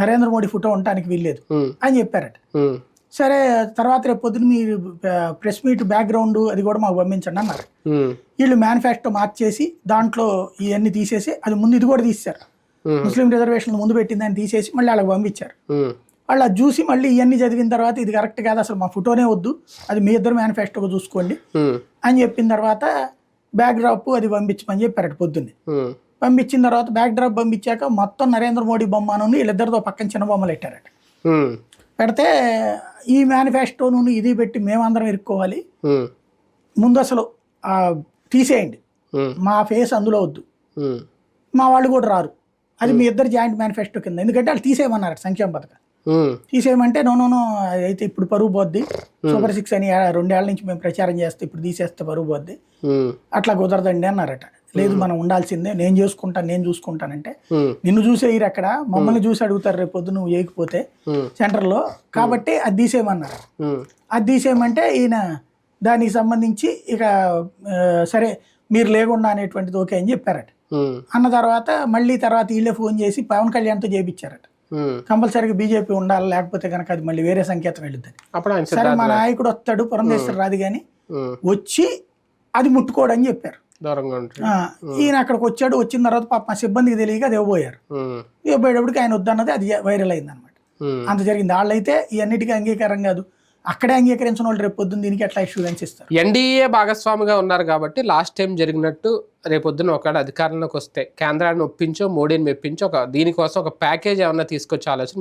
Narendra Modi photo ఉండటానికి వీల్లేదు అని చెప్పారట. సరే తర్వాత రేపు పొద్దున మీరు ప్రెస్ మీట్ బ్యాక్గ్రౌండ్ అది కూడా మాకు పంపించండి అన్నారు. వీళ్ళు మేనిఫెస్టో మార్చేసి దాంట్లో ఇవన్నీ తీసేసి అది ముందు ఇది కూడా తీశారు ముస్లిం రిజర్వేషన్ ముందు పెట్టిందని తీసేసి మళ్ళీ వాళ్ళకి పంపించారు. వాళ్ళు అది చూసి మళ్ళీ ఇవన్నీ చదివిన తర్వాత ఇది కరెక్ట్ కాదు అసలు మా ఫోటోనే వద్దు అది మీ ఇద్దరు మేనిఫెస్టోగా చూసుకోండి అని చెప్పిన తర్వాత బ్యాక్ డ్రాప్ అది పంపించమని చెప్పారట పొద్దున్నే. పంపించిన తర్వాత బ్యాక్ డ్రాప్ పంపించాక మొత్తం నరేంద్ర మోడీ బొమ్మను వీళ్ళిద్దరితో పక్కన చిన్న బొమ్మలు పెట్టారట. పెడితే ఈ మేనిఫెస్టోను ఇది పెట్టి మేమందరం ఇరుక్కోవాలి. ముందు అసలు తీసేయండి. మా ఫేస్ అందులో వద్దు. మా వాళ్ళు కూడా రారు. అది మీ ఇద్దరు జాయింట్ మేనిఫెస్టో కింద. ఎందుకంటే వాళ్ళు తీసేయమన్నారు సంక్షేమ పథకం. తీసేయమంటే నో నో నో అయితే ఇప్పుడు పరువు పోద్ది. సూపర్ సిక్స్ అని రెండేళ్ళ నుంచి మేము ప్రచారం చేస్తే ఇప్పుడు తీసేస్తే పరువు పోద్ది. అట్లా కుదరదండి అన్నారట. లేదు మనం ఉండాల్సిందే నేను చేసుకుంటాను నేను చూసుకుంటానంటే నిన్ను చూసేయరు అక్కడ మమ్మల్ని చూసి అడుగుతారు రేపు పొద్దు నువ్వు వేయకపోతే ఉమ్, సెంటర్లో. కాబట్టి అది తీసేయమన్నారు. అది తీసేయమంటే ఈయన దానికి సంబంధించి ఇక సరే మీరు లేకుండా అనేటువంటిది ఓకే అని చెప్పారట. అన్న తర్వాత మళ్ళీ తర్వాత వీళ్ళే ఫోన్ చేసి పవన్ కళ్యాణ్తో చేపించారట. ఉమ్. కంపల్సరీగా బీజేపీ ఉండాలి లేకపోతే కనుక అది మళ్ళీ వేరే సంకేతం ఆయన సరే మా నాయకుడు వస్తాడు పురంధేశ్వర రాదు కానీ వచ్చి అది ముట్టుకోడని చెప్పారు. ఈయన అక్కడికి వచ్చాడు వచ్చిన తర్వాత పాప మా సిబ్బందికి తెలియక అది ఇవ్వబోయారు. ఇవ్వబోయేటప్పటికి ఆయన వద్దన్నది అది వైరల్ అయింది అనమాట అంత జరిగింది. వాళ్ళైతే ఈ అన్నిటికీ అంగీకారం కాదు. అక్కడే అంగీకరించిన వాళ్ళు రేపు పొద్దున్న దీనికి ఎట్లా ఇష్యూరెన్స్ ఇస్తారు. ఎన్డీఏ భాగస్వామిగా ఉన్నారు కాబట్టి లాస్ట్ టైం జరిగినట్టు రేపొద్దున ఒకవేళ అధికారంలోకి వస్తే కేంద్రాన్ని ఒప్పించో మోడీని మెప్పించో ఒక దీనికోసం ఒక ప్యాకేజ్ ఏమన్నా తీసుకొచ్చే ఆలోచన